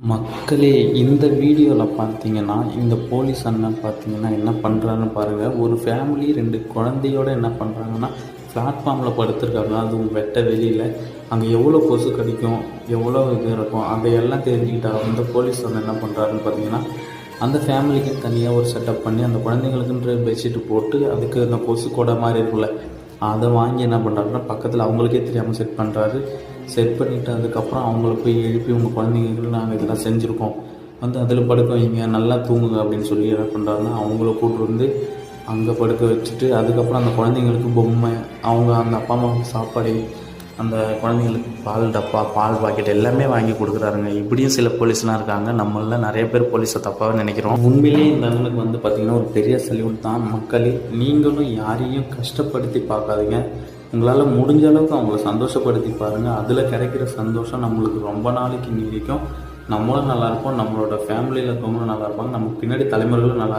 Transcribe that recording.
மக்களே இந்த வீடியோவில் பார்த்தீங்கன்னா இந்த போலீஸ் அண்ணன் பார்த்தீங்கன்னா என்ன பண்ணுறான்னு பாருங்கள் ஒரு ஃபேமிலி ரெண்டு குழந்தையோட என்ன பண்ணுறாங்கன்னா பிளாட்ஃபார்மில் படுத்துருக்காங்க. அதுவும் வெட்ட வெளியில். அங்கே எவ்வளோ கொசு கடிக்கும் எவ்வளோ இது இருக்கும் அதையெல்லாம் தெரிஞ்சுக்கிட்டா அந்த போலீஸ் அண்ணன் என்ன பண்ணுறாருன்னு பார்த்தீங்கன்னா அந்த ஃபேமிலிக்கு தனியாக ஒரு செட்டப் பண்ணி அந்த குழந்தைங்களுக்குன்ற பெட்ஷீட் போட்டு அதுக்கு அந்த கொசு கொடை மாதிரி இருக்குல்ல அதை வாங்கி என்ன பண்ணுறாருன்னா பக்கத்தில் அவங்களுக்கே தெரியாமல் செட் பண்ணுறாரு செட் பண்ணிவிட்டு அதுக்கப்புறம் அவங்கள போய் எழுப்பி உங்கள் குழந்தைங்களுக்கு நாங்கள் இதெல்லாம் செஞ்சுருக்கோம். வந்து அதில் படுக்க வைங்க நல்லா தூங்குங்க அப்படின்னு சொல்லி என்ன பண்ணுறாங்கன்னா அவங்கள கூட்டு வந்து அங்கே படுக்க வச்சுட்டு அதுக்கப்புறம் அந்த குழந்தைங்களுக்கு பொம்மை அவங்க அந்த அப்பா அம்மாவுக்கு சாப்பாடு அந்த குழந்தைங்களுக்கு பால் டப்பா பால் பாக்கெட் எல்லாமே வாங்கி கொடுக்குறாருங்க. இப்படியும் சில போலீஸ்லாம் இருக்காங்க. நம்மள நிறைய பேர் போலீஸை தப்பாக நினைக்கிறோம். உண்மையிலேயே இந்த அண்ணனுக்கு வந்து பார்த்திங்கன்னா ஒரு பெரிய சல்யூட் தான். மக்களே நீங்களும் யாரையும் கஷ்டப்படுத்தி பார்க்காதீங்க. உங்களால் முடிஞ்ச அளவுக்கு அவங்கள சந்தோஷப்படுத்தி பாருங்கள் அதில் கிடைக்கிற சந்தோஷம் நம்மளுக்கு ரொம்ப நாளைக்கு நீடிக்கும். நம்மளும் நல்லா இருப்போம். நம்மளோட ஃபேமிலியில் இருக்கவங்களும் நல்லா இருப்பாங்க. நம்ம பின்னாடி தலைமுறைகளும் நல்லா